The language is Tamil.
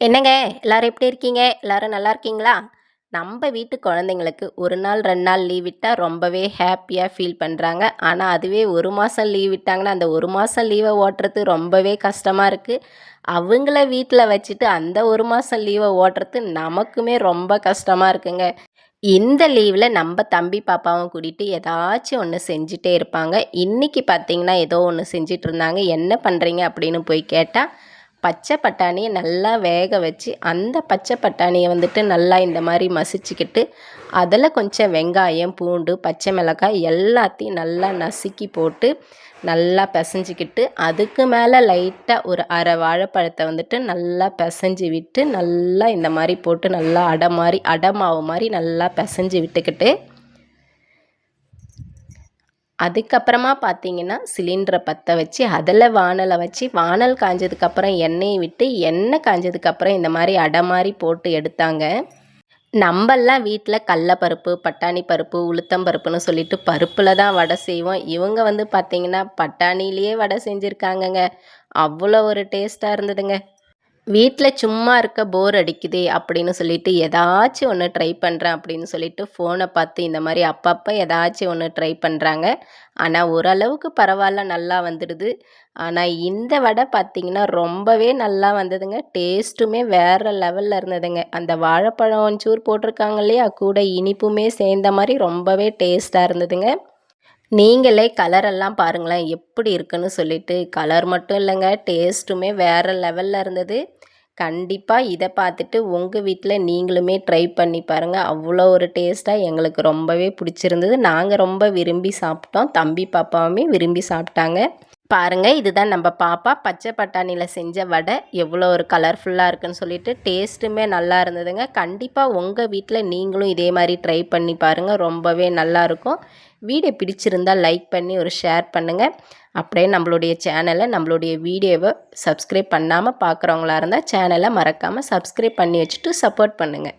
என்னங்க? எல்லாரும் எப்படி இருக்கீங்க? எல்லாரும் நல்லா இருக்கீங்களா? நம்ம வீட்டு குழந்தைங்களுக்கு ஒரு நாள் ரெண்டு நாள் லீவ் விட்டால் ரொம்பவே ஹாப்பியாக ஃபீல் பண்ணுறாங்க ஆனால் அதுவே ஒரு மாதம் லீவ் விட்டாங்கன்னா அந்த ஒரு மாதம் லீவை ஓட்டுறது ரொம்பவே கஷ்டமாக இருக்குது அவங்கள வீட்டில் வச்சுட்டு அந்த ஒரு மாதம் லீவை ஓட்டுறது நமக்குமே ரொம்ப கஷ்டமாக இருக்குங்க. இந்த லீவில் நம்ம தம்பி பாப்பாவும் கூட்டிகிட்டு ஏதாச்சும் ஒன்று செஞ்சுட்டே இருப்பாங்க. இன்றைக்கி பார்த்தீங்கன்னா ஏதோ ஒன்று செஞ்சிட்டு இருந்தாங்க. என்ன பண்ணுறீங்க அப்படின்னு போய் கேட்டால் பச்சை பட்டாணியை நல்லா வேக வச்சு அந்த பச்சை பட்டாணியை வந்துட்டு நல்லா இந்த மாதிரி மசிச்சுக்கிட்டு அதில் கொஞ்சம் வெங்காயம் பூண்டு பச்சை மிளகாய் எல்லாத்தையும் நல்லா நசுக்கி போட்டு நல்லா பிசைஞ்சிக்கிட்டு அதுக்கு மேலே லைட்டாக ஒரு அரை வாழைப்பழத்தை வந்துட்டு நல்லா பிசைஞ்சு விட்டு நல்லா இந்த மாதிரி போட்டு நல்லா அடை மாதிரி அடை மாவு மாதிரி நல்லா பிசைஞ்சு விட்டுக்கிட்டு அதுக்கப்புறமா பார்த்தீங்கன்னா சிலிண்டரை பற்ற வச்சு அதில் வானலை வச்சு வானல் காஞ்சதுக்கப்புறம் எண்ணெயை விட்டு எண்ணெய் காஞ்சதுக்கப்புறம் இந்த மாதிரி அடை மாதிரி போட்டு எடுத்தாங்க. நம்மெல்லாம் வீட்டில் கடலப்பருப்பு பட்டாணி பருப்பு உளுத்தம் பருப்புன்னு சொல்லிட்டு பருப்பில் தான் வடை செய்வோம். இவங்க வந்து பார்த்திங்கன்னா பட்டாணிலேயே வடை செஞ்சுருக்காங்கங்க. அவ்வளோ ஒரு டேஸ்ட்டாக இருந்ததுங்க. வீட்டில் சும்மா இருக்க போர் அடிக்குதே அப்படின்னு சொல்லிட்டு ஏதாச்சும் ஒன்று ட்ரை பண்ணுறேன் அப்படின்னு சொல்லிட்டு ஃபோனை பார்த்து இந்த மாதிரி அப்பப்போ ஏதாச்சும் ஒன்று ட்ரை பண்ணுறாங்க ஆனால் ஓரளவுக்கு பரவாயில்ல நல்லா வந்துடுது. ஆனால் இந்த வடை பார்த்திங்கன்னா ரொம்பவே நல்லா வந்ததுங்க. டேஸ்ட்டுமே வேறு லெவலில் இருந்ததுங்க. அந்த வாழைப்பழம் சூர் போட்டிருக்காங்க இல்லையா? கூட இனிப்புமே சேர்ந்த மாதிரி ரொம்பவே டேஸ்ட்டாக இருந்ததுங்க. நீங்களே கலரெல்லாம் பாருங்களேன் எப்படி இருக்குன்னு சொல்லிட்டு. கலர் மட்டும் இல்லைங்க டேஸ்ட்டுமே வேறு லெவலில் இருந்தது. கண்டிப்பாக இதை பார்த்துட்டு உங்கள் வீட்டில் நீங்களுமே ட்ரை பண்ணி பாருங்கள் அவ்வளோ ஒரு டேஸ்ட்டாக எங்களுக்கு ரொம்பவே பிடிச்சிருந்தது. நாங்கள் ரொம்ப விரும்பி சாப்பிட்டோம். தம்பி பாப்பாவுமே விரும்பி சாப்பிட்டாங்க. பாருங்கள் இதுதான் நம்ம பாப்பா. பச்சை பட்டாணியில் செஞ்ச வடை. எவ்வளோ ஒரு கலர்ஃபுல்லாக இருக்குன்னு சொல்லிட்டு டேஸ்ட்டுமே நல்லா இருந்ததுங்க. கண்டிப்பாக உங்கள் வீட்டில் நீங்களும் இதே மாதிரி ட்ரை பண்ணி பாருங்கள் ரொம்பவே நல்லாயிருக்கும் வீடியோ பிடிச்சிருந்தால் லைக் பண்ணி ஒரு ஷேர் பண்ணுங்கள் அப்படியே நம்மளுடைய சேனலை நம்மளுடைய வீடியோவை சப்ஸ்கிரைப் பண்ணாமல் பார்க்குறவங்களா இருந்தால் சேனலை மறக்காமல் சப்ஸ்கிரைப் பண்ணி வச்சுட்டு சப்போர்ட் பண்ணுங்கள்